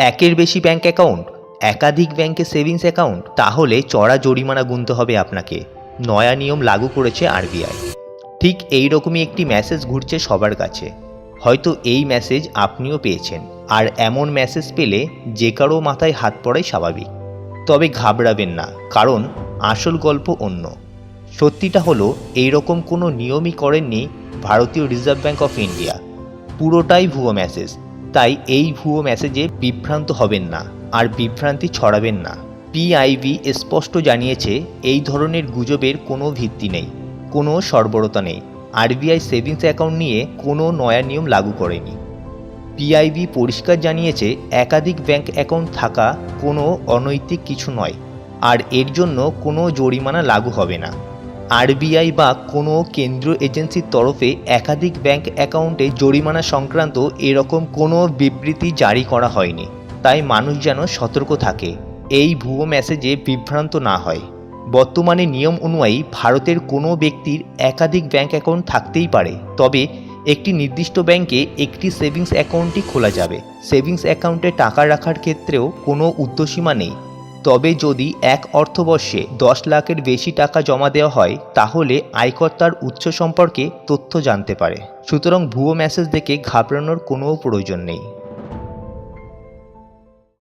একের বেশি bank account একাধিক ব্যাংকে সেভিংস অ্যাকাউন্ট তাহলে চড়া জরিমানা গুনতে হবে আপনাকে। নয়া নিয়ম লাগু করেছে আরবিআই ঠিক এই রকমই একটি মেসেজ ঘুরছে সবার কাছে। হয়তো এই মেসেজ আপনিও পেয়েছেন। আর এমন মেসেজ পেলে যে কারও মাথায় হাত পড়াই স্বাভাবিক। তবে ঘাবড়াবেন না, কারণ আসল গল্প অন্য। সত্যিটা হলো, এই রকম কোনো নিয়মই করেননি ভারতীয় রিজার্ভ ব্যাঙ্ক অফ ইন্ডিয়া। পুরোটাই ভুয়ো মেসেজ তাই এই ভুয়ো মেসেজে বিভ্রান্ত হবেন না, আর বিভ্রান্তি ছড়াবেন না। পিআইবি স্পষ্ট জানিয়েছে, এই ধরনের গুজবের কোনো ভিত্তি নেই, কোনো সর্বরতা নেই। আরবিআই সেভিংস অ্যাকাউন্ট নিয়ে কোনো নয়া নিয়ম লাগু করেনি। পিআইবি পরিষ্কার জানিয়েছে, একাধিক ব্যাংক অ্যাকাউন্ট থাকা কোনো অনৈতিক কিছু নয়, আর এর জন্য কোনো জরিমানা লাগু হবে না। আরবিআই বা কোনো কেন্দ্রীয় এজেন্সির তরফে একাধিক ব্যাংক অ্যাকাউন্টে জরিমানা সংক্রান্ত এরকম কোনো বিবৃতি জারি করা হয়নি। তাই মানুষ যেন সতর্ক থাকে। এই ভুয়ো মেসেজে বিভ্রান্ত না হয়। বর্তমানে নিয়ম অনুযায়ী ভারতের কোনো ব্যক্তির একাধিক ব্যাংক অ্যাকাউন্ট থাকতেই পারে। তবে একটি নির্দিষ্ট ব্যাংকে একটি সেভিংস অ্যাকাউন্টই খোলা যাবে। সেভিংস অ্যাকাউন্টে টাকা রাখার ক্ষেত্রেও কোনো উর্ধ্বসীমা নেই। তবে যদি এক অর্থবর্ষে দশ লাখের বেশি টাকা জমা দেওয়া হয়, তাহলে আয়কর তার উৎস সম্পর্কে তথ্য জানতে পারে। সুতরাং ভুয়ো মেসেজ দেখে ঘাবড়ানোর কোনো প্রয়োজন নেই।